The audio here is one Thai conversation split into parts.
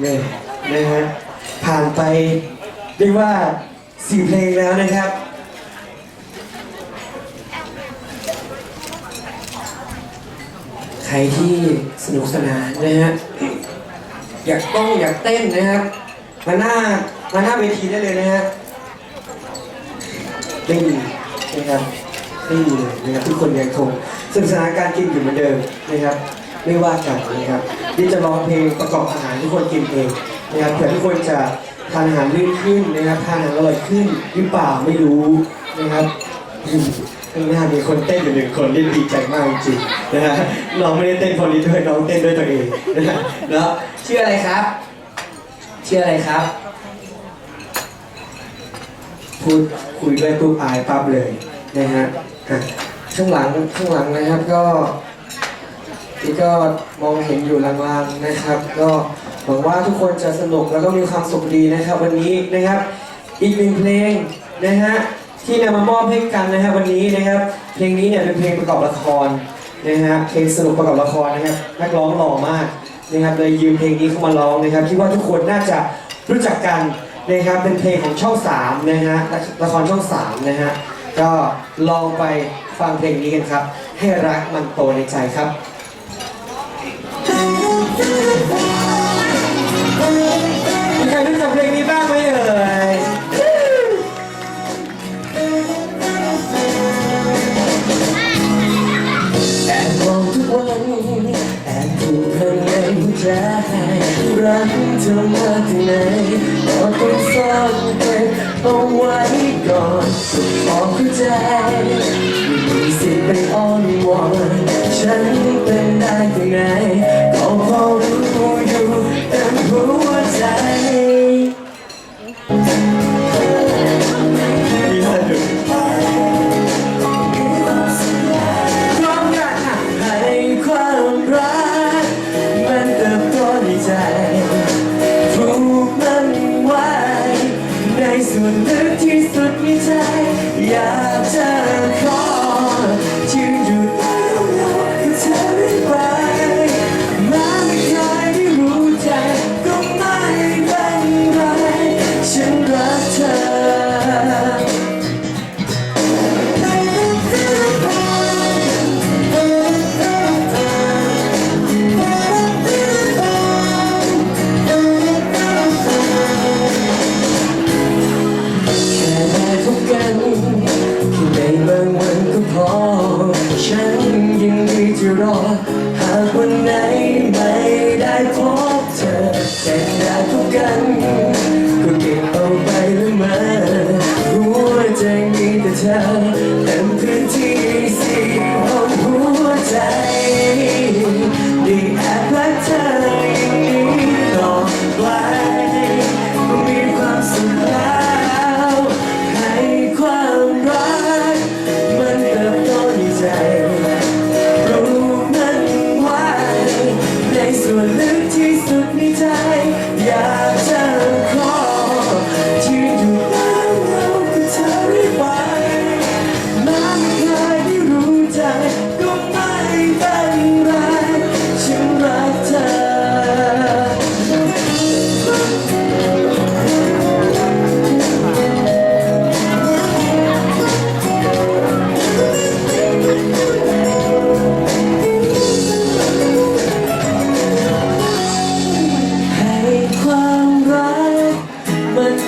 เนี่ยนะฮะผ่านไปเรียกว่าสี่เพลงแล้วนะครับ ใครที่สนุกสนานนะฮะอยากต้องอยากเต้นนะครับมาหน้ามาหน้าเวทีได้เลยนะฮะไม่มีนะครับไม่มีเลยนะครับทุกคนยังคงสนุกสนานการกินอยู่เหมือนเดิมนะครับ ไม่ว่ากันนะครับที่จะร้องเพลงประกอบอาหารทุกคนกินเองนะครับเผื่อทุกคนจะทานอาหารลื่นขึ้นนะครับทานอาหารอร่อยขึ้นหรือเปล่าไม่รู้นะครับข้างหน้ามีคนเต้นอยู่หนึ่งคนที่ดีใจมากจริงๆนะฮะน้องไม่ได้เต้นคนนี้ด้วยน้องเต้นด้วยตัวเองนะฮะแล้วชื่ออะไรครับชื่ออะไรครับ พูดคุยด้วยปุ๊บอายปั๊บเลยนะฮะข้างหลังข้างหลังนะครับก็ ที่ก็มองเห็นอยู่ลางๆนะครับ ก็หวังว่าทุกคนจะสนุกแล้วก็มีความสุขดีนะครับ วันนี้นะครับ อีกหนึ่งเพลงนะฮะที่นำมามอบให้กันนะฮะวันนี้นะครับ เพลงนี้เนี่ยเป็นเพลงประกอบละครนะฮะเพลงสนุกประกอบละครนะครับนักร้องหล่อมากนะครับเลยยืมเพลงนี้เข้ามาร้องนะครับคิดว่าทุกคนน่าจะรู้จักกันนะครับเป็นเพลงของช่อง3นะฮะละละครช่อง3นะฮะก็ลองไปฟังเพลงนี้กันครับ ให้รักมันโตในใจครับ มีใครรู้จักเพลงนี้บ้างไหมเอ่ย แอบมองทุกวันแอบผูกพันในหัวใจรักเธอมาที่ไหนก็ต้องซ่อนเก็บเอาไว้ก่อนพอเข้าใจไม่มีสิทธิ์ไปอ้อนวอนฉันเป็นได้แค่ไหน คนนึกที่สุดในใจอยากะรอ หากวันไหนไม่ได้พบเธอแต่ได้พบกัน ก็เก็บเอาไปละเมอหัวใจมีแต่เธอ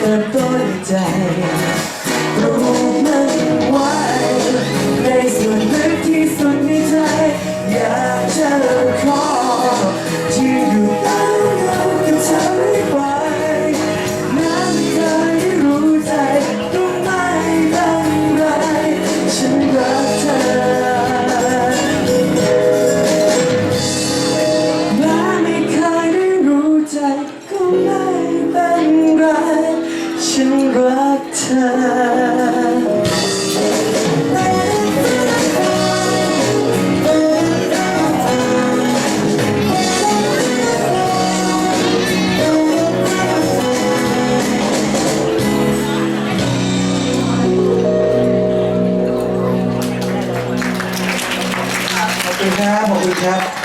มั ครับ